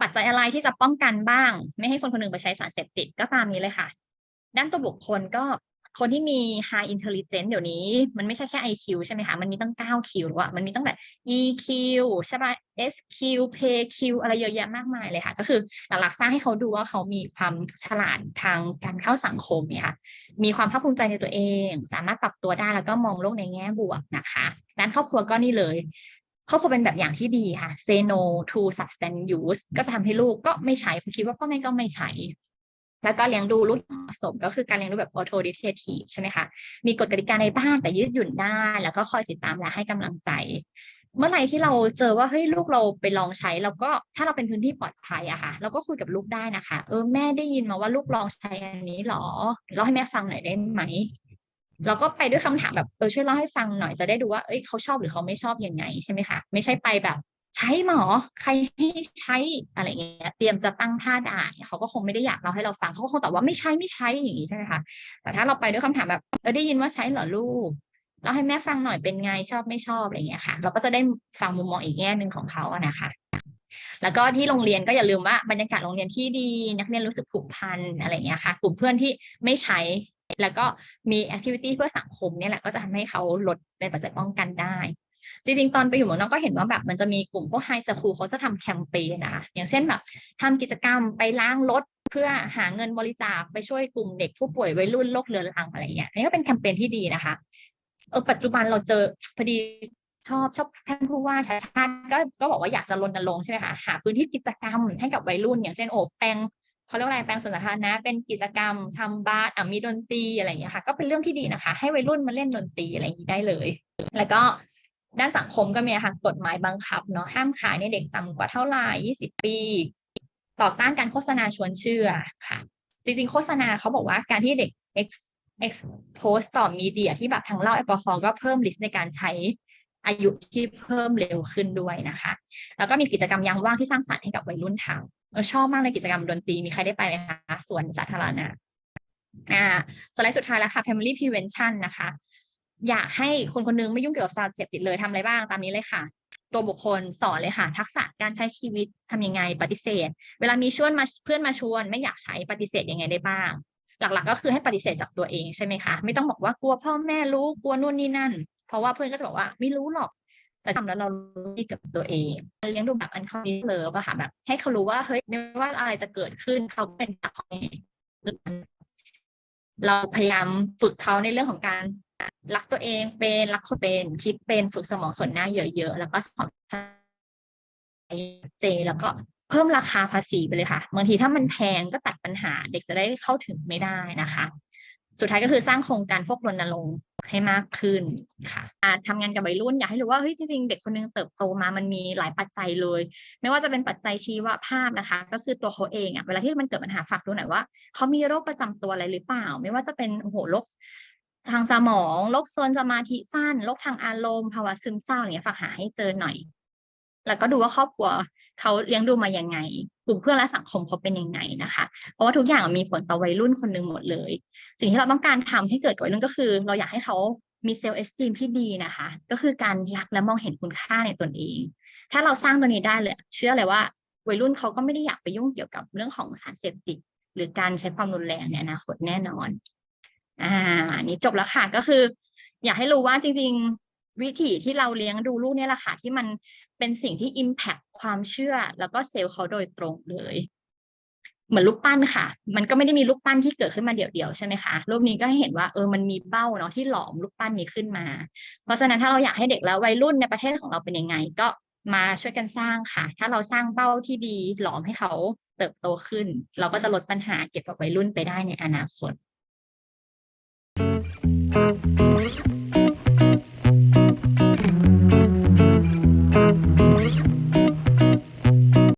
ปัจจัยอะไรที่จะป้องกันบ้าง ไม่ให้คนคนหนึ่งไปใช้สารเสพติดก็ตามนี้เลยค่ะ ด้านตัวบุคคลก็คนที่มี high intelligence เดี๋ยวนี้ มันไม่ใช่แค่ IQ ใช่ไหมคะ มันมีตั้ง 9Q หรือว่ามันมีตั้งแต่ EQ ใช่ปะ SQ PQ อะไรเยอะแยะมากมายเลยค่ะ ก็คือหลักๆสร้างให้เขาดูว่าเขามีความฉลาดทางการเข้าสังคมเนี่ยค่ะ มีความภาคภูมิใจในตัวเอง สามารถปรับตัวได้แล้วก็มองโลกในแง่บวกนะคะ ด้านครอบครัวก็นี่เลย ครอบครัวเป็นแบบอย่างที่ดีค่ะ say no to substance use ก็จะทำให้ลูกก็ไม่ใช้คิดว่าพ่อแม่ก็ไม่ใช้ แล้วก็เลี้ยงดูลูกอย่างเหมาะสมก็คือการเลี้ยงดูแบบ authoritative ใช่ไหมคะ มีกฎกติกาในบ้านแต่ยืดหยุ่นได้ แล้วก็คอยติดตามและให้กำลังใจ เมื่อไหร่ที่เราเจอว่าเฮ้ยลูกเราไปลองใช้เราก็ถ้าเราเป็นพื้นที่ปลอดภัยอะค่ะเราก็คุยกับลูกได้นะคะ เออแม่ได้ยินมาว่าลูกลองใช้อันนี้หรอเล่าให้แม่ฟังหน่อยได้ไหม เราก็ไปด้วยคำถามแบบเออช่วยเล่าให้ฟังหน่อยจะได้ดูว่าเอ้ยเขาชอบหรือเขาไม่ชอบยังไงใช่ไหมคะไม่ใช่ไปแบบ ใช้หมอใครให้ใช้อะไรเงี้ยเตรียมจะตั้งท่าด่าเขาก็คงไม่ได้อยากเราให้เราฟังเขาก็คงตอบว่าไม่ใช้ไม่ใช้อย่างนี้ใช่ไหมคะแต่ถ้าเราไปด้วยคำถามแบบเออได้ยินว่าใช้เหรอลูกเราให้แม่ฟังหน่อยเป็นไงชอบไม่ชอบอะไรเงี้ยค่ะ เราก็จะได้ฟังมุมมองอีกแง่หนึ่งของเขาอะนะคะแล้วก็ที่โรงเรียนก็อย่าลืมว่าบรรยากาศโรงเรียนที่ดี นักเรียนรู้สึกผูกพันอะไรเงี้ยค่ะ กลุ่มเพื่อนที่ไม่ใช้ แล้วก็มีแอคทิวิตี้เพื่อสังคมเนี่ยแหละก็จะทำให้เขาลดเป็นปัจจัยป้องกันได้ จริงๆ ตอนไปอยู่เมืองนอกก็เห็นว่าแบบมันจะมีกลุ่มพวกไฮสคูลเขาจะทำแคมเปญนะคะอย่างเช่นแบบทำกิจกรรมไปล้างรถเพื่อหาเงินบริจาคไปช่วยกลุ่มเด็กผู้ป่วยวัยรุ่นโรคเรื้อรังอะไรอย่างเงี้ยอันนี้ก็เป็นแคมเปญที่ดีนะคะเออปัจจุบันเราเจอพอดีชอบชอบท่านผู้ว่าชาติชาติก็ก็บอกว่าอยากจะรณรงค์ใช่ไหมคะหาพื้นที่กิจกรรมให้กับวัยรุ่น อย่างเช่นโอบแปลง เขาเรียกอะไรแปลงสวนสาธารณะเป็นกิจกรรมทำบาร์อะมีดนตรีอะไรอย่างเงี้ยค่ะ ก็เป็นเรื่องที่ดีนะคะ ให้วัยรุ่นมาเล่นดนตรีอะไรอย่างนี้ได้เลย แล้วก็ด้านสังคมก็มีค่ะกฎหมายบังคับเนาะห้ามขายในเด็กต่ำกว่าเท่าไหร่ยี่สิบปี ต่อต้านการโฆษณาชวนเชื่อค่ะ จริงๆ โฆษณาเขาบอกว่าการที่เด็ก expose ต่อมีเดียที่แบบทั้งเหล้าแอลกอฮอล์ก็เพิ่มริสต์ในการใช้ อายุที่เพิ่มเร็วขึ้นด้วยนะคะ แล้วก็มีกิจกรรมยามว่างที่สร้างสรรค์ให้กับวัยรุ่นทำชอบมากเลยกิจกรรมดนตรีมีใครได้ไปไหมคะส่วนสาธารณะอ่าสไลด์สุดท้ายแล้วค่ะ family prevention นะคะ อยากให้คนคนนึงไม่ยุ่งเกี่ยวกับสารเสพติดเลยทำอะไรบ้างตามนี้เลยค่ะ ตัวบุคคลสอนเลยค่ะ ทักษะการใช้ชีวิตทำยังไงปฏิเสธ เวลามีชวนมาเพื่อนมาชวน ไม่อยากใช้ปฏิเสธยังไงได้บ้าง หลักๆ ก็คือให้ปฏิเสธจากตัวเองใช่ไหมคะ ไม่ต้องบอกว่ากลัวพ่อแม่รู้กลัวนู่นนี่นั่น เพราะว่าเพื่อนก็จะบอกว่าไม่รู้หรอก แต่ทำแล้วเรารู้ดีกับตัวเองเลี้ยงดูแบบอันเขาเลิฟอะค่ะแบบให้เขารู้ว่าเฮ้ยไม่ว่าอะไรจะเกิดขึ้นเขาเป็นจากของเราพยายามฝึกเขาในเรื่องของการรักตัวเองเป็นรักคนเป็นคิดเป็นฝึกสมองส่วนหน้าเยอะๆแล้วก็สอนเจแล้วก็เพิ่มราคาภาษีไปเลยค่ะบางทีถ้ามันแพงก็ตัดปัญหาเด็กจะได้เข้าถึงไม่ได้นะคะ สุดท้ายก็คือสร้างโครงการพวกรณรงค์ ให้มากขึ้นค่ะทำงานกับวัยรุ่นอยากให้รู้ว่าเฮ้ยจริงๆ เด็กคนนึงเติบโตมามันมีหลายปัจจัยเลย ไม่ว่าจะเป็นปัจจัยชีวภาพนะคะ ก็คือตัวเขาเองอะเวลาที่มันเกิดปัญหาฝากดูหน่อยว่าเขามีโรคประจำตัวอะไรหรือเปล่า ไม่ว่าจะเป็นโอ้โหโรคทางสมองโรคโซนสมาธิสั้นโรคทางอารมณ์ภาวะซึมเศร้าอย่างเงี้ยฝากหาให้เจอหน่อย แล้วก็ดูว่าครอบครัวเขาเลี้ยงดูมายังไง กลุ่มเพื่อนและสังคมเขาเป็นยังไงนะคะ เพราะว่าทุกอย่างมีผลต่อวัยรุ่นคนหนึ่งหมดเลย สิ่งที่เราต้องการทำให้เกิดวัยรุ่นก็คือ เราอยากให้เขามีเซลล์เอสติมที่ดีนะคะ ก็คือการรักและมองเห็นคุณค่าในตนเอง ถ้าเราสร้างตัวนี้ได้เลย เชื่อเลยว่าวัยรุ่นเขาก็ไม่ได้อยากไปยุ่งเกี่ยวกับเรื่องของสารเสพติดหรือการใช้ความรุนแรงในอนาคตแน่นอน อ่า นี้จบแล้วค่ะ ก็คือ อยากให้รู้ว่าจริง วิธีที่เราเลี้ยงดูลูกเนี่ยแหละค่ะที่มันเป็นสิ่งที่ Impact ความเชื่อ แล้วก็เซลล์เขาโดยตรงเลยเหมือนลูกปั้นค่ะ มันก็ไม่ได้มีลูกปั้นที่เกิดขึ้นมาเดี่ยวๆใช่ไหมคะรูปนี้ก็ให้เห็นว่าเออมันมีเบ้าเนาะที่หลอมลูกปั้นนี้ขึ้นมา เพราะฉะนั้นถ้าเราอยากให้เด็กแล้ววัยรุ่นในประเทศของเราเป็นยังไง ก็มาช่วยกันสร้างค่ะ ถ้าเราสร้างเบ้าที่ดีหลอมให้เขาเติบโตขึ้น เราก็จะลดปัญหาเกี่ยวกับวัยรุ่นไปได้ในอนาคต